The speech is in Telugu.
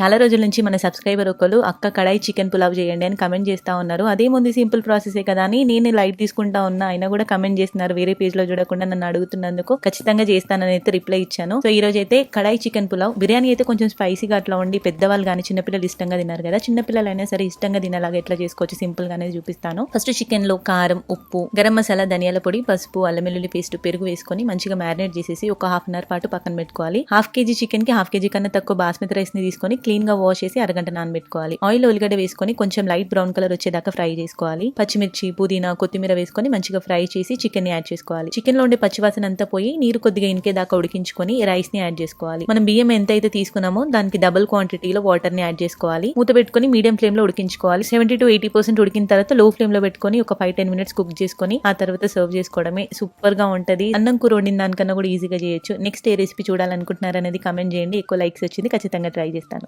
చాలా రోజుల నుంచి మన సబ్స్క్రైబర్ ఒకరు అక్క కడాయి చికెన్ పులావ్ చేయండి అని కమెంట్ చేస్తా ఉన్నారు. అదేముంది సింపుల్ ప్రాసెసే కదా అని నేను లైట్ తీసుకుంటా ఉన్నా. అయినా కూడా కమెంట్ చేస్తున్నారు. వేరే పేజ్లో చూడకుండా నన్ను అడుగుతున్నందుకు ఖచ్చితంగా చేస్తానని అయితే రిప్లై ఇచ్చాను. సో ఈ రోజు అయితే కడాయి చికెన్ పులావ్. బిర్యానీ అయితే కొంచెం స్పైసీగా అట్లా ఉండి పెద్దవాళ్ళు కానీ చిన్నపిల్లలు ఇష్టంగా తిన్నారు కదా. చిన్నపిల్లలు అయినా సరే ఇష్టంగా తినేలాగా ఎట్లా చేసుకోవచ్చు సింపుల్ గానే చూపిస్తాను. ఫస్ట్ చికెన్లో కారం ఉప్పు గరం మసాలా ధనియాల పొడి పసుపు అల్లం వెల్లుల్లి పేస్ట్ పెరుగు వేసుకొని మంచిగా మ్యారినేట్ చేసేసి ఒక హాఫ్ అన్ అవర్ పాటు పక్కన పెట్టుకోవాలి. హాఫ్ కేజీ చికెన్కి హాఫ్ కేజీ కన్నా తక్కువ బాస్మతి రైస్ని తీసుకొని క్లీన్గా వాష్ చేసి అరగంట నానబెట్టుకోవాలి. ఆయిల్ ఉల్లిగడ్డ వేసుకొని కొంచెం లైట్ బ్రౌన్ కలర్ వచ్చేదాకా ఫ్రై చేసుకోవాలి. పచ్చిమిర్చి పుదీనా కొత్తిమీర వేసుకొని మంచిగా ఫ్రై చేసి చికెన్ని యాడ్ చేసుకోవాలి. చికెన్లో ఉండే పచ్చివాసన అంతా పోయి నీరు కొద్దిగా ఇంకే దాకా ఉడికించుకొని రైస్ని యాడ్ చేసుకోవాలి. మనం బియ్యం ఎంత అయితే తీసుకున్నామో దానికి డబుల్ క్వాంటిటీలో వాటర్ని యాడ్ చేసుకోవాలి. మూత పెట్టుకుని మీడియం ఫ్లేమ్లో ఉడికించుకోవాలి. సెవెంటీ టు ఎయిటీ పర్సెంట్ ఉడికిన తర్వాత లో ఫ్లేమ్లో పెట్టుకొని ఒక ఫైవ్ టెన్ మినిట్స్ కుక్ చేసుకొని ఆ తర్వాత సర్వ్ చేసుకోవడమే. సూపర్గా ఉంటది. అన్నం కూర వండిన దానికన్నా కూడా ఈజీగా చేయొచ్చు. నెక్స్ట్ ఏ రెసిపీ చూడాలనుకుంటున్నారు అనేది కమెంట్ చేయండి. ఎక్కువ లైక్స్ వచ్చింది ఖచ్చితంగా ట్రై చేస్తాను.